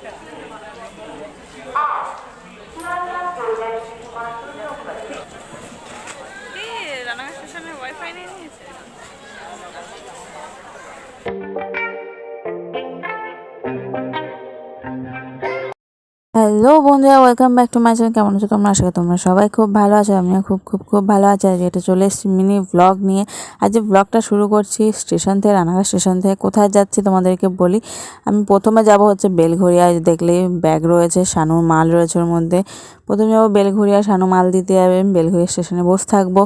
Yeah. Hello বন্ধুরা welcome back to my channel কেমন আছো তোমরা? আশা করি তোমরা সবাই খুব ভালো আছো, আমিও খুব খুব খুব ভালো আছি। আজ এটা চলে এসেছি মিনি ব্লগ নিয়ে। আজ যে ব্লগটা শুরু করছি স্টেশন থেকে, রানাঘাট স্টেশন থেকে, কোথায় যাচ্ছি তোমাদেরকে বলি। আমি প্রথমে যাব হচ্ছে বেলঘরিয়া এই দেখলে ব্যাগ রয়েছে শানুর মাল রয়েছে ওর মধ্যে। প্রথমে যাব বেলঘরিয়া শানু মাল দিতে যাবে, আমি বেলঘরিয়া স্টেশনে বসে থাকব।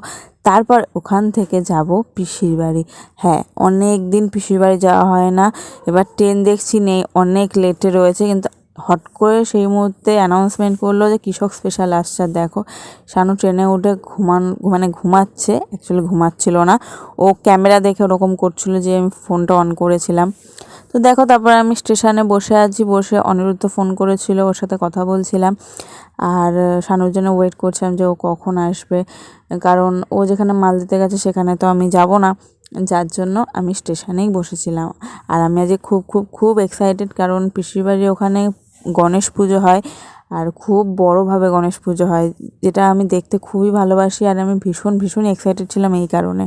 তারপর ওখান থেকে যাব পিসির বাড়ি। হ্যাঁ অনেক দিন পিসির বাড়ি যাওয়া হয় না। এবার ট্রেন দেখছি, নেই, অনেক লেটে রয়েছে, কিন্তু হট করে সেই মুহূর্তে অ্যানাউন্সমেন্ট করল যে কৃষক স্পেশাল আসছে। দেখো, শানু ট্রেনে উঠে ঘুমান মানে ঘুমাচ্ছে অ্যাকচুয়ালি ঘুমাচ্ছিল না। ও ক্যামেরা দেখে ওরকম করছিল যে আমি ফোনটা অন করেছিলাম। তো দেখো, তারপর আমি স্টেশনে বসে আছি, বসে অনিরুদ্ধ ফোন করেছিল, ওর সাথে কথা বলছিলাম। আর শানুর জন্য ওয়েট করছিলাম যে ও কখন আসবে। কারণ ও যেখানে মাল দিতে গেছে সেখানে তো আমি যাব না। যার জন্য আমি স্টেশনেই বসেছিলাম। আর আমি আজকে খুব খুব খুব এক্সাইটেড কারণ পিসির বাড়ি ওখানে গণেশ পুজো হয় আর খুব বড়োভাবে গণেশ পুজো হয়, যেটা আমি দেখতে খুবই ভালোবাসি আর আমি ভীষণ ভীষণ এক্সাইটেড ছিলাম এই কারণে।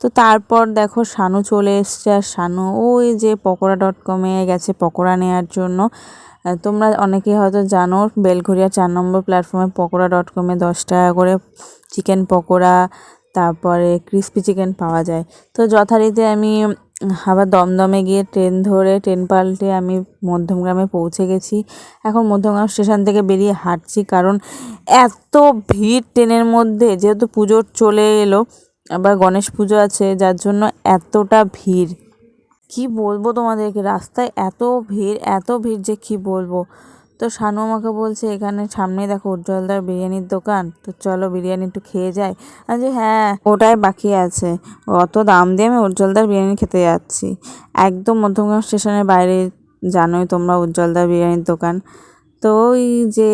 তো তারপর দেখো শানু চলে এসছে আর শানু ওই যে পকোড়া ডট কমে গেছে পকোড়া নেওয়ার জন্য। তোমরা অনেকেই হয়তো জানো বেলঘরিয়া চার নম্বর প্ল্যাটফর্মে পকোড়া ডট কমে দশ টাকা করে চিকেন পকোড়া, তারপরে ক্রিস্পি চিকেন পাওয়া যায়। তো যথারীতি আমি আবার দমদমে গিয়ে ট্রেন ধরে, ট্রেন পাল্টে আমি মধ্যমগ্রামে পৌঁছে গেছি। এখন মধ্যমগ্রাম স্টেশন থেকে বেরিয়ে হাঁটছি কারণ এত ভিড় ট্রেনের মধ্যে, যেহেতু পুজোর চলে এলো, আবার গণেশ পুজো আছে, যার জন্য এতটা ভিড়। কি বলব তোমাদেরকে? রাস্তায় এত ভিড় এত ভিড় যে কি বলব? তো শানু আমাকে বলছে, এখানে সামনে দেখো উজ্জ্বলদার বিরিয়ানির দোকান। তো চলো বিরিয়ানি একটু খেয়ে যাই। আমি যে হ্যাঁ ওটাই বাকি আছে। অত দাম দিয়ে আমি উজ্জ্বলদার বিরিয়ানি খেতে যাচ্ছি। একদম মধ্যমগ্রাম স্টেশনের বাইরে জানোই তোমরা উজ্জ্বলদার বিরিয়ানির দোকান। তো ওই যে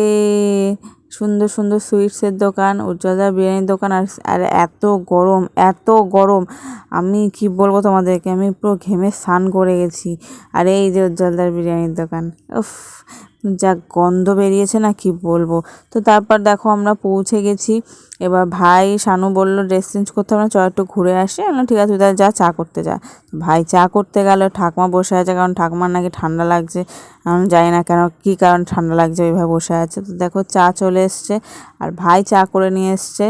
সুন্দর সুন্দর সুইটসের দোকান উজ্জ্বলদার বিরিয়ানির দোকান, আর আর এত গরম এত গরম। আমি কি বলব তোমাদেরকে, আমি পুরো ঘেমে স্নান করে গেছি। আর এই যে উজ্জ্বলদার বিরিয়ানির দোকান, উফ যা গন্ধ বেরিয়েছে না কি বলব। তো তারপর দেখো আমরা পৌঁছে গেছি। এবার ভাই শানু বলল ড্রেস চেঞ্জ করতে না চল একটু ঘুরে আসি। আমি বললাম, ঠিক আছে তাহলে যা চা করতে যা। ভাই চা করতে গেল ঠাকমা বসে আছে কারণ ঠাকমার নাকি ঠান্ডা লাগছে। আমি জানি না কেন কী কারণ ঠান্ডা লাগছে ওইভাবে বসে আছে। তো দেখো চা চলে এসছে আর ভাই চা করে নিয়ে এসছে।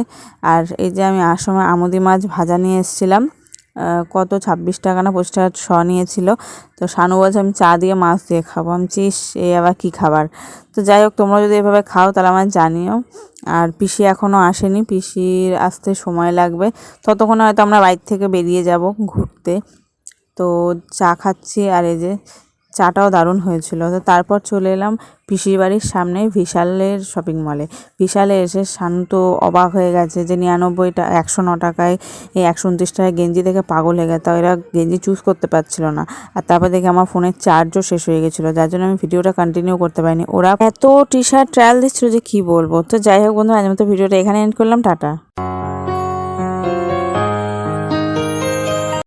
আর এই যে আমি আসময় আমুদি মাছ ভাজা নিয়ে এসেছিলাম। কত? ছাব্বিশ টাকা না পঁচিশ টাকা শ নিয়েছিল। তো শানু বলছে, আমি চা দিয়ে মাছ দিয়ে খাব। আমি চিস এ আবার কী খাবার? তো যাই হোক, তোমরা যদি এভাবে খাও তাহলে আমার জানিও। আর পিসি এখনও আসেনি। পিসির আসতে সময় লাগবে। ততক্ষণে হয়তো আমরা বাইর থেকে বেরিয়ে যাব ঘুরতে। তো চা খাচ্ছি আর এই যে চাটাও দারুণ হয়েছিল। তো তারপর চলে এলাম পিসির বাড়ির সামনে বিশালের শপিং মলে বিশালে এসে শান্ত অবাক হয়ে গেছে যে নিরানব্বইটা একশো ন টাকায় এই একশো উনত্রিশ টাকায় গেঞ্জি দেখে পাগল হয়ে গেছে। এরা গেঞ্জি চুজ করতে পারছিল না। আর তারপর দেখে আমার ফোনের চার্জও শেষ হয়ে গেছিল। যার জন্য আমি ভিডিওটা কন্টিনিউ করতে পারিনি। ওরা এত টি শার্ট ট্রায়াল দিচ্ছিল যে কী বলব? তো যাই হোক বন্ধু আজ মতো ভিডিওটা এখানে এন্ড করলাম। টাটা।